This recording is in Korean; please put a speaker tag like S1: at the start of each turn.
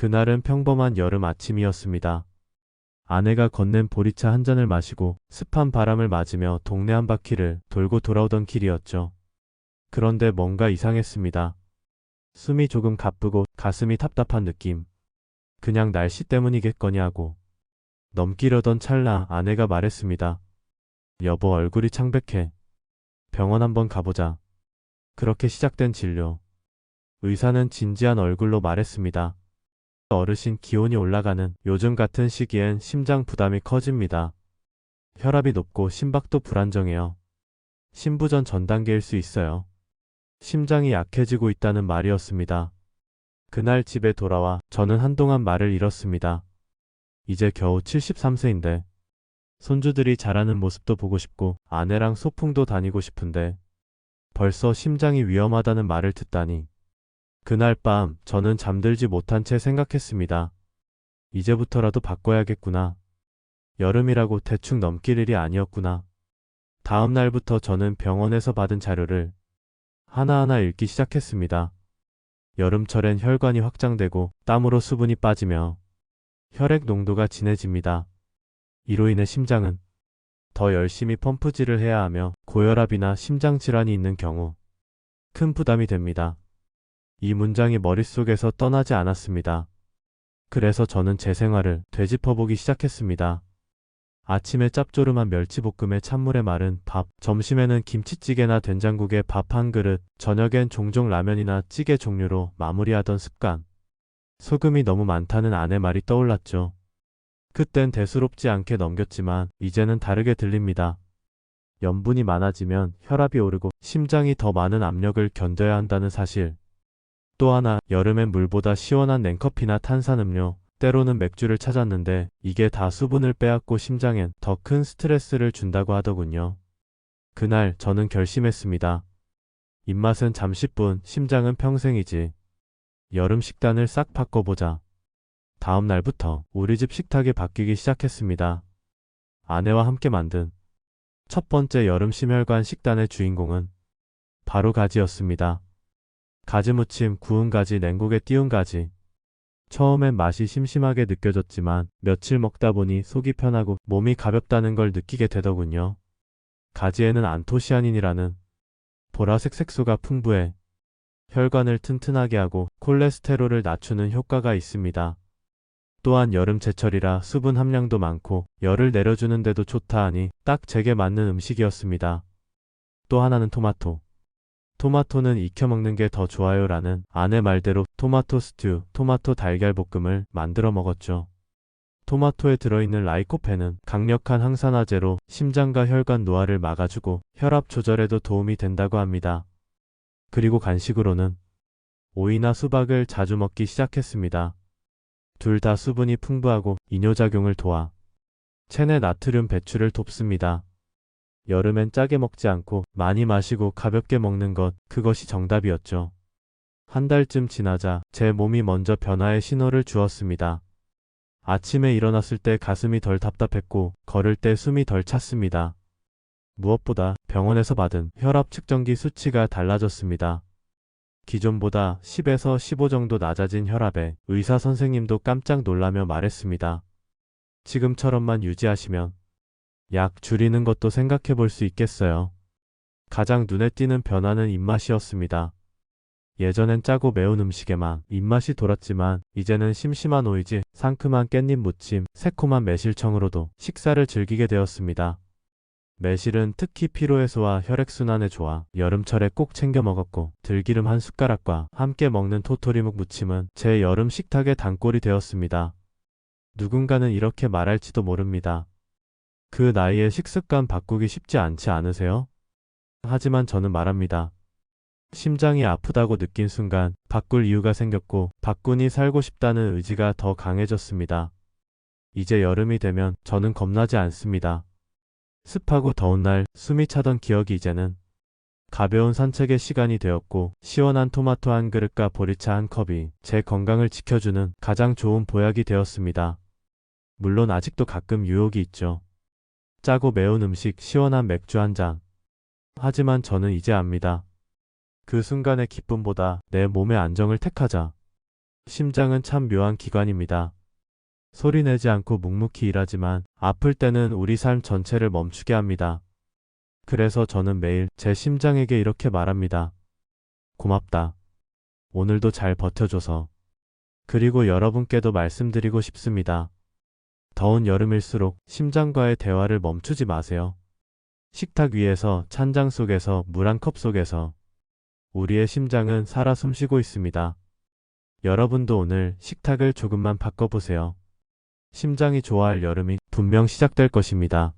S1: 그날은 평범한 여름 아침이었습니다. 아내가 건넨 보리차 한 잔을 마시고 습한 바람을 맞으며 동네 한 바퀴를 돌고 돌아오던 길이었죠. 그런데 뭔가 이상했습니다. 숨이 조금 가쁘고 가슴이 답답한 느낌. 그냥 날씨 때문이겠거니 하고 넘기려던 찰나 아내가 말했습니다. 여보 얼굴이 창백해. 병원 한번 가보자. 그렇게 시작된 진료. 의사는 진지한 얼굴로 말했습니다. 어르신 기온이 올라가는 요즘 같은 시기엔 심장 부담이 커집니다. 혈압이 높고 심박도 불안정해요. 심부전 전 단계일 수 있어요. 심장이 약해지고 있다는 말이었습니다. 그날 집에 돌아와 저는 한동안 말을 잃었습니다. 이제 겨우 73세인데 손주들이 자라는 모습도 보고 싶고 아내랑 소풍도 다니고 싶은데 벌써 심장이 위험하다는 말을 듣다니 그날 밤 저는 잠들지 못한 채 생각했습니다. 이제부터라도 바꿔야겠구나. 여름이라고 대충 넘길 일이 아니었구나. 다음 날부터 저는 병원에서 받은 자료를 하나하나 읽기 시작했습니다. 여름철엔 혈관이 확장되고 땀으로 수분이 빠지며 혈액 농도가 진해집니다. 이로 인해 심장은 더 열심히 펌프질을 해야 하며 고혈압이나 심장 질환이 있는 경우 큰 부담이 됩니다. 이 문장이 머릿속에서 떠나지 않았습니다. 그래서 저는 제 생활을 되짚어보기 시작했습니다. 아침에 짭조름한 멸치볶음에 찬물에 마른 밥, 점심에는 김치찌개나 된장국에 밥 한 그릇, 저녁엔 종종 라면이나 찌개 종류로 마무리하던 습관. 소금이 너무 많다는 아내 말이 떠올랐죠. 그땐 대수롭지 않게 넘겼지만 이제는 다르게 들립니다. 염분이 많아지면 혈압이 오르고 심장이 더 많은 압력을 견뎌야 한다는 사실. 또 하나 여름엔 물보다 시원한 냉커피나 탄산음료, 때로는 맥주를 찾았는데 이게 다 수분을 빼앗고 심장엔 더 큰 스트레스를 준다고 하더군요. 그날 저는 결심했습니다. 입맛은 잠시뿐, 심장은 평생이지. 여름 식단을 싹 바꿔보자. 다음 날부터 우리 집 식탁이 바뀌기 시작했습니다. 아내와 함께 만든 첫 번째 여름 심혈관 식단의 주인공은 바로 가지였습니다. 가지 무침, 구운 가지, 냉국에 띄운 가지. 처음엔 맛이 심심하게 느껴졌지만 며칠 먹다 보니 속이 편하고 몸이 가볍다는 걸 느끼게 되더군요. 가지에는 안토시아닌이라는 보라색 색소가 풍부해 혈관을 튼튼하게 하고 콜레스테롤을 낮추는 효과가 있습니다. 또한 여름 제철이라 수분 함량도 많고 열을 내려주는데도 좋다 하니 딱 제게 맞는 음식이었습니다. 또 하나는 토마토. 토마토는 익혀 먹는 게 더 좋아요 라는 아내 말대로 토마토 스튜, 토마토 달걀 볶음을 만들어 먹었죠. 토마토에 들어있는 라이코펜은 강력한 항산화제로 심장과 혈관 노화를 막아주고 혈압 조절에도 도움이 된다고 합니다. 그리고 간식으로는 오이나 수박을 자주 먹기 시작했습니다. 둘 다 수분이 풍부하고 이뇨작용을 도와 체내 나트륨 배출을 돕습니다. 여름엔 짜게 먹지 않고 많이 마시고 가볍게 먹는 것, 그것이 정답이었죠. 한 달쯤 지나자 제 몸이 먼저 변화의 신호를 주었습니다. 아침에 일어났을 때 가슴이 덜 답답했고 걸을 때 숨이 덜 찼습니다. 무엇보다 병원에서 받은 혈압 측정기 수치가 달라졌습니다. 기존보다 10에서 15 정도 낮아진 혈압에 의사 선생님도 깜짝 놀라며 말했습니다. 지금처럼만 유지하시면 약 줄이는 것도 생각해 볼 수 있겠어요. 가장 눈에 띄는 변화는 입맛이었습니다. 예전엔 짜고 매운 음식에만 입맛이 돌았지만 이제는 심심한 오이지, 상큼한 깻잎 무침, 새콤한 매실청으로도 식사를 즐기게 되었습니다. 매실은 특히 피로해소와 혈액순환에 좋아 여름철에 꼭 챙겨 먹었고 들기름 한 숟가락과 함께 먹는 토토리묵 무침은 제 여름 식탁의 단골이 되었습니다. 누군가는 이렇게 말할지도 모릅니다. 그 나이에 식습관 바꾸기 쉽지 않지 않으세요? 하지만 저는 말합니다. 심장이 아프다고 느낀 순간 바꿀 이유가 생겼고 바꾸니 살고 싶다는 의지가 더 강해졌습니다. 이제 여름이 되면 저는 겁나지 않습니다. 습하고 더운 날 숨이 차던 기억이 이제는 가벼운 산책의 시간이 되었고 시원한 토마토 한 그릇과 보리차 한 컵이 제 건강을 지켜주는 가장 좋은 보약이 되었습니다. 물론 아직도 가끔 유혹이 있죠. 짜고 매운 음식, 시원한 맥주 한 잔. 하지만 저는 이제 압니다. 그 순간의 기쁨보다 내 몸의 안정을 택하자. 심장은 참 묘한 기관입니다. 소리 내지 않고 묵묵히 일하지만 아플 때는 우리 삶 전체를 멈추게 합니다. 그래서 저는 매일 제 심장에게 이렇게 말합니다. 고맙다. 오늘도 잘 버텨줘서. 그리고 여러분께도 말씀드리고 싶습니다. 더운 여름일수록 심장과의 대화를 멈추지 마세요. 식탁 위에서 찬장 속에서 물 한 컵 속에서 우리의 심장은 살아 숨쉬고 있습니다. 여러분도 오늘 식탁을 조금만 바꿔보세요. 심장이 좋아할 여름이 분명 시작될 것입니다.